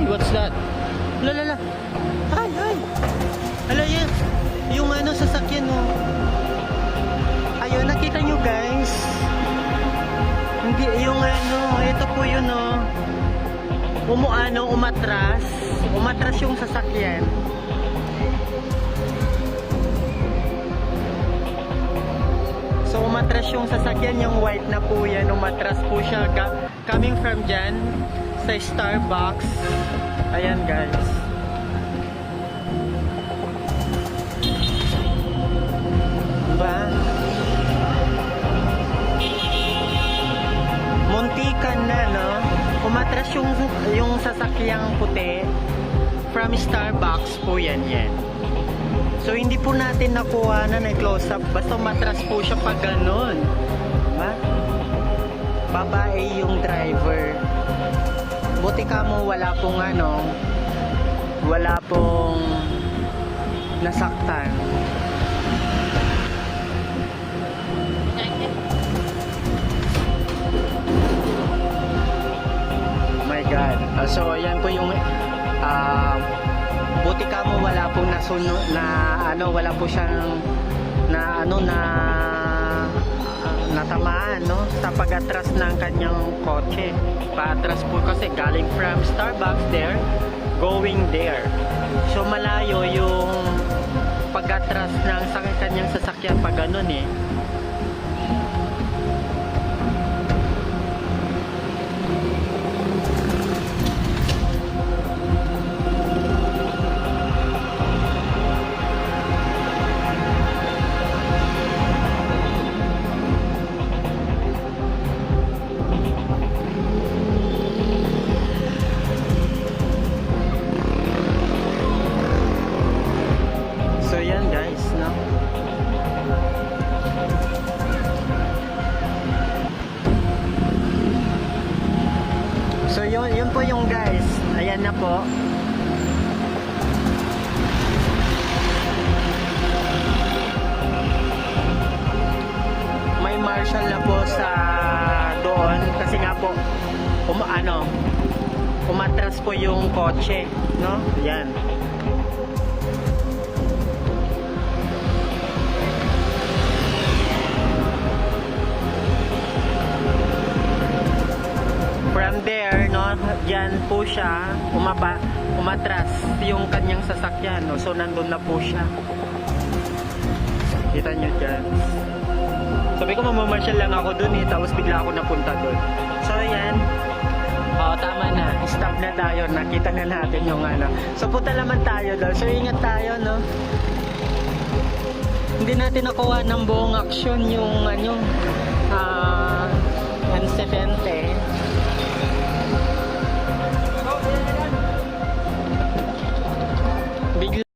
Ay, what's that? La la la. Ay, ay. Ala yan. Yung ano, sasakyan mo. Ayun, nakita nyo guys. Hindi, yung ano, ito po yun oh. Umuano, umatras. Umatras yung sasakyan. Umatras yung sasakyan, yung white na po yan, umatras po siya ka- coming from dyan sa Starbucks. Ayan guys. Diba? Muntikan na, no? Umatras yung, yung sasakyang puti from Starbucks po yan yan. So hindi po natin nakuha na na close up basta matras po siya pag ganun. Diba? Babae yung driver. Buti ka mo wala pong ano, wala pong nasaktan. My God. Ah, so yan po yung ah, buti ka mo wala pong nasuno na ano wala po siyang na ano na natamaan no? Sa pag-atras ng kanyang kotse. Paatras po kasi galing from Starbucks there going there. So malayo yung pag-atras ng sa kanyang sasakyan pag ganun eh Po yung guys. Ayan na po. May marshal na po sa doon kasi nga po um, ano umatras po yung kotse, no? Yan. There, no, yan po siya, umaba, umatras yung kanyang sasakyan, no? So, nandun na po siya. Kita nyo dyan. Sabi ko, mamamarshal lang ako dun eh, tapos bigla ako napunta dun. So, yan. Oo, tama na. Stop na tayo. Nakita na natin yung ano. So, punta naman tayo doon. So, ingat tayo, no? Hindi natin nakuha ng buong aksyon yung ano, ah, insidente.